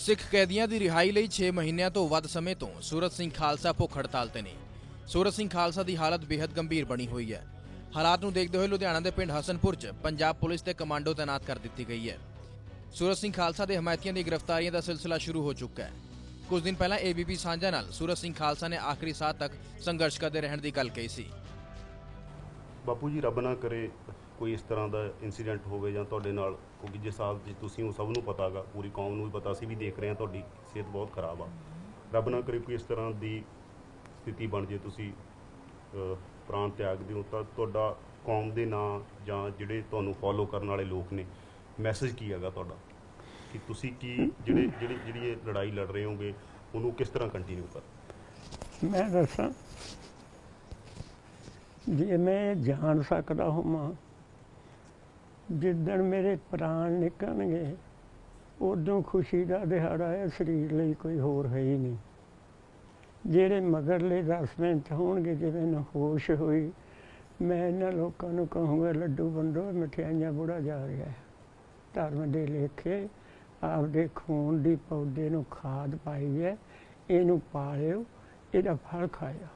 ਸਿੱਖ ਕੈਦੀਆਂ ਦੀ ਰਿਹਾਈ ਲਈ 6 ਮਹੀਨਿਆਂ ਤੋਂ ਵੱਧ ਸਮੇਂ ਤੋਂ ਸੂਰਤ ਸਿੰਘ ਖਾਲਸਾ ਭੁੱਖ ਹੜਤਾਲ ਤੇ ਨੇ। ਸੂਰਤ ਸਿੰਘ ਖਾਲਸਾ ਦੀ ਹਾਲਤ ਬੇहद ਗੰਭੀਰ ਬਣੀ ਹੋਈ ਹੈ। ਹਾਲਾਤ ਨੂੰ ਦੇਖਦੇ ਹੋਏ ਲੁਧਿਆਣਾ ਦੇ ਪਿੰਡ ਹਸਨਪੁਰ 'ਚ ਪੰਜਾਬ ਪੁਲਿਸ ਤੇ ਕਮਾਂਡੋ ਤਾਇਨਾਤ ਕਰ ਦਿੱਤੀ ਗਈ ਹੈ। ਸੂਰਤ ਸਿੰਘ ਖਾਲਸਾ ਦੇ ਹਮਾਇਤੀਆਂ ਦੀ ਗ੍ਰਿਫਤਾਰੀਆਂ ਦਾ ਸਿਲਸਿਲਾ ਸ਼ੁਰੂ ਹੋ ਚੁੱਕਾ ਹੈ। ਕੁਝ ਦਿਨ ਪਹਿਲਾਂ ਏਬੀਪੀ ਸਾਂਝਾ ਨਾਲ ਸੂਰਤ ਸਿੰਘ ਖਾਲਸਾ ਨੇ ਆਖਰੀ ਸਾਹ ਤੱਕ ਸੰਘਰਸ਼ ਕਰਦੇ ਰਹਿਣ ਦੀ ਗੱਲ ਕਹੀ ਸੀ। ਬਾਪੂ ਜੀ, ਰੱਬ ਨਾ ਕਰੇ ਕੋਈ ਇਸ ਤਰ੍ਹਾਂ ਦਾ ਇਨਸੀਡੈਂਟ ਹੋਵੇ ਜਾਂ ਤੁਹਾਡੇ ਨਾਲ, ਕਿਉਂਕਿ ਜਿਸ ਹਾਲਤ 'ਚ ਤੁਸੀਂ ਉਹ ਸਭ ਨੂੰ ਪਤਾਗਾ ਪੂਰੀ ਕੌਮ ਨੂੰ ਵੀ ਪਤਾ ਸੀ ਵੀ ਦੇਖ ਰਹੇ ਹਾਂ ਤੁਹਾਡੀ ਸਿਹਤ ਬਹੁਤ ਖਰਾਬ ਆ। ਰੱਬ ਨਾ ਕਰੇ ਕੋਈ ਇਸ ਤਰ੍ਹਾਂ ਦੀ ਸਥਿਤੀ ਬਣ ਜੇ ਤੁਸੀਂ ਪ੍ਰਾਣ ਤਿਆਗ ਦਿਓ, ਤਾਂ ਤੁਹਾਡਾ ਕੌਮ ਦੇ ਨਾਂ ਜਾਂ ਜਿਹੜੇ ਤੁਹਾਨੂੰ ਫੋਲੋ ਕਰਨ ਵਾਲੇ ਲੋਕ ਨੇ ਮੈਸੇਜ ਕੀ ਹੈਗਾ ਤੁਹਾਡਾ? ਕਿ ਤੁਸੀਂ ਕੀ ਜਿਹੜੇ, ਜਿਹੜੀ ਜਿਹੜੀ ਇਹ ਲੜਾਈ ਲੜ ਰਹੇ ਹੋਗੇ, ਉਹਨੂੰ ਕਿਸ ਤਰ੍ਹਾਂ ਕੰਟੀਨਿਊ ਕਰ? ਮੈਂ ਦੱਸਾਂ, ਜੇ ਮੈਂ ਜਾਣ ਸਕਦਾ ਹੋਵਾਂ ਜਿੱਦਣ ਮੇਰੇ ਪ੍ਰਾਣ ਨਿਕਲਣਗੇ, ਉਦੋਂ ਖੁਸ਼ੀ ਦਾ ਦਿਹਾੜਾ ਹੈ ਸਰੀਰ ਲਈ ਕੋਈ ਹੋਰ ਹੈ ਹੀ ਨਹੀਂ। ਜਿਹੜੇ ਮਗਰਲੇ 10 ਮਿੰਟ ਹੋਣਗੇ, ਜਿਵੇਂ ਨੂੰ ਹੋਸ਼ ਹੋਈ, ਮੈਂ ਇਹਨਾਂ ਲੋਕਾਂ ਨੂੰ ਕਹੂੰਗਾ, ਲੱਡੂ ਵੰਡੋ, ਮਠਿਆਈਆਂ ਬੁੜਾ ਜਾ ਰਿਹਾ ਹੈ। ਧਰਮ ਦੇ ਲੇਖੇ ਆਪਦੇ ਖੂਨ ਦੀ ਪੌਦੇ ਨੂੰ ਖਾਦ ਪਾਈ ਹੈ, ਇਹਨੂੰ ਪਾਲਿਓ, ਇਹਦਾ ਫਲ ਖਾਇਆ